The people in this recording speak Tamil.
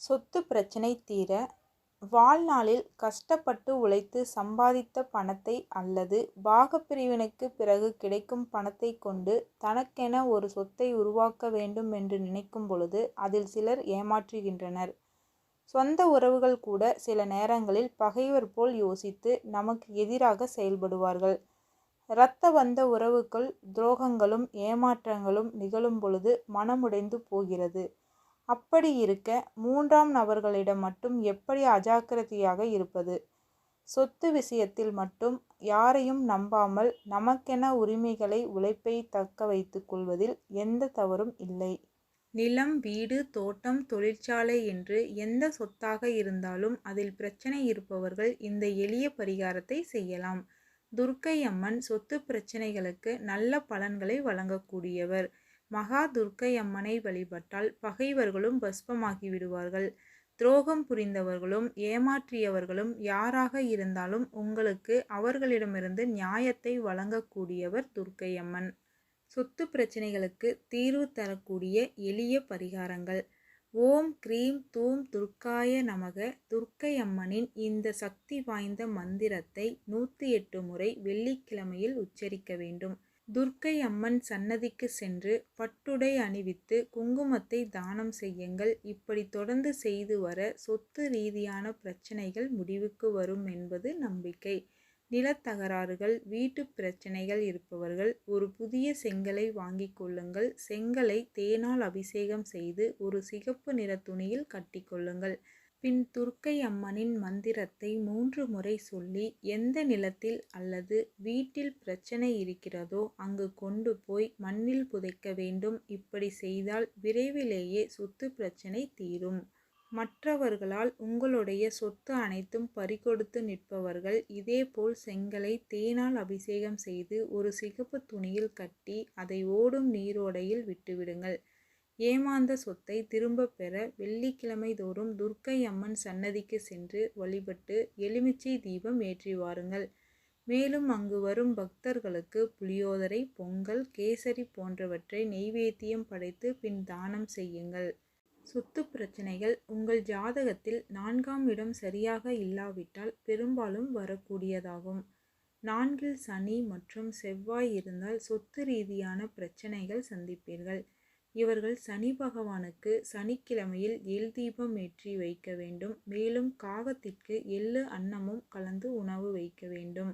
சொத்து பிரச்சனை தீர வாழ்நாளில் கஷ்டப்பட்டு உழைத்து சம்பாதித்த பணத்தை அல்லது பாகப்பிரிவினைக்கு பிறகு கிடைக்கும் பணத்தை கொண்டு தனக்கென ஒரு சொத்தை உருவாக்க வேண்டும் என்று நினைக்கும் பொழுது அதில் சிலர் ஏமாற்றுகின்றனர். சொந்த உறவுகள் கூட சில நேரங்களில் பகைவர் போல் யோசித்து நமக்கு எதிராக செயல்படுவார்கள். இரத்த வந்த உறவுக்குள் துரோகங்களும் ஏமாற்றங்களும் நிகழும் பொழுது மனமுடைந்து போகிறது. அப்படி இருக்க மூன்றாம் நபர்களிடம் மட்டும் எப்படி அஜாக்கிரதையாக இருப்பது? சொத்து விஷயத்தில் மட்டும் யாரையும் நம்பாமல் நமக்கென உரிமைகளை உழைப்பை தக்க வைத்துக் கொள்வதில் எந்த தவறும் இல்லை. நிலம் வீடு தோட்டம் தொழிற்சாலை என்று எந்த சொத்தாக இருந்தாலும் அதில் பிரச்சனை இருப்பவர்கள் இந்த எளிய பரிகாரத்தை செய்யலாம். துர்க்கை அம்மன் சொத்து பிரச்சனைகளுக்கு நல்ல பலன்களை வழங்கக்கூடியவர். மகா துர்க்கை அம்மனை வழிபட்டால் பகைவர்களும் பஸ்பமாகி விடுவார்கள். துரோகம் புரிந்தவர்களும் ஏமாற்றியவர்களும் யாராக இருந்தாலும் உங்களுக்கு அவர்களிடமிருந்து நியாயத்தை வழங்கக்கூடியவர் துர்க்கை அம்மன். சொத்து பிரச்சனைகளுக்கு தீர்வு தரக்கூடிய எளிய பரிகாரங்கள். ஓம் க்ரீம் தூம் துர்க்காய நமக. துர்க்கை அம்மனின் இந்த சக்தி வாய்ந்த மந்திரத்தை நூற்றி எட்டு முறை வெள்ளிக்கிழமையில் உச்சரிக்க வேண்டும். துர்க்கை அம்மன் சன்னதிக்கு சென்று பட்டுடை அணிவித்து குங்குமத்தை தானம் செய்யுங்கள். இப்படி தொடர்ந்து செய்து வர சொத்து ரீதியான பிரச்சனைகள் முடிவுக்கு வரும் என்பது நம்பிக்கை. நிலத்தகராறுகள் வீட்டு பிரச்சனைகள் இருப்பவர்கள் ஒரு புதிய செங்கலை வாங்கிக் கொள்ளுங்கள். செங்கலை தேனால் அபிஷேகம் செய்து ஒரு சிகப்பு நிற துணியில் கட்டிக்கொள்ளுங்கள் பின் துர்க்கை அம்மனின் மந்திரத்தை மூன்று முறை சொல்லி எந்த நிலத்தில் அல்லது வீட்டில் பிரச்சனை இருக்கிறதோ அங்கு கொண்டு போய் மண்ணில் புதைக்க வேண்டும். இப்படி செய்தால் விரைவிலேயே சொத்து பிரச்சனை தீரும். மற்றவர்களால் உங்களுடைய சொத்து அனைத்தும் பறிகொடுத்து நிற்பவர்கள் இதேபோல் செங்கலை தேனால் அபிஷேகம் செய்து ஒரு சிகப்பு துணியில் கட்டி அதை ஓடும் நீரோடையில் விட்டுவிடுங்கள். ஏமாந்த சொத்தை திரும்ப பெற வெள்ளிக்கிழமை தோறும் துர்க்கை அம்மன் சன்னதிக்கு சென்று வழிபட்டு எலுமிச்சை தீபம் ஏற்றி வாருங்கள். மேலும் அங்கு வரும் பக்தர்களுக்கு புளியோதரை பொங்கல் கேசரி போன்றவற்றை நெய்வேத்தியம் படைத்து பின் தானம் செய்யுங்கள். சொத்து பிரச்சனைகள் உங்கள் ஜாதகத்தில் நான்காம் இடம் சரியாக இல்லாவிட்டால் பெரும்பாலும் வரக்கூடியதாகும். நான்கில் சனி மற்றும் செவ்வாய் இருந்தால் சொத்து ரீதியான பிரச்சனைகள் சந்திப்பீர்கள். இவர்கள் சனி பகவானுக்கு சனிக்கிழமையில் எல் தீபம் ஏற்றி வைக்க வேண்டும். மேலும் காகத்திற்கு எள்ளு அன்னமும் கலந்து உணவு வைக்க வேண்டும்.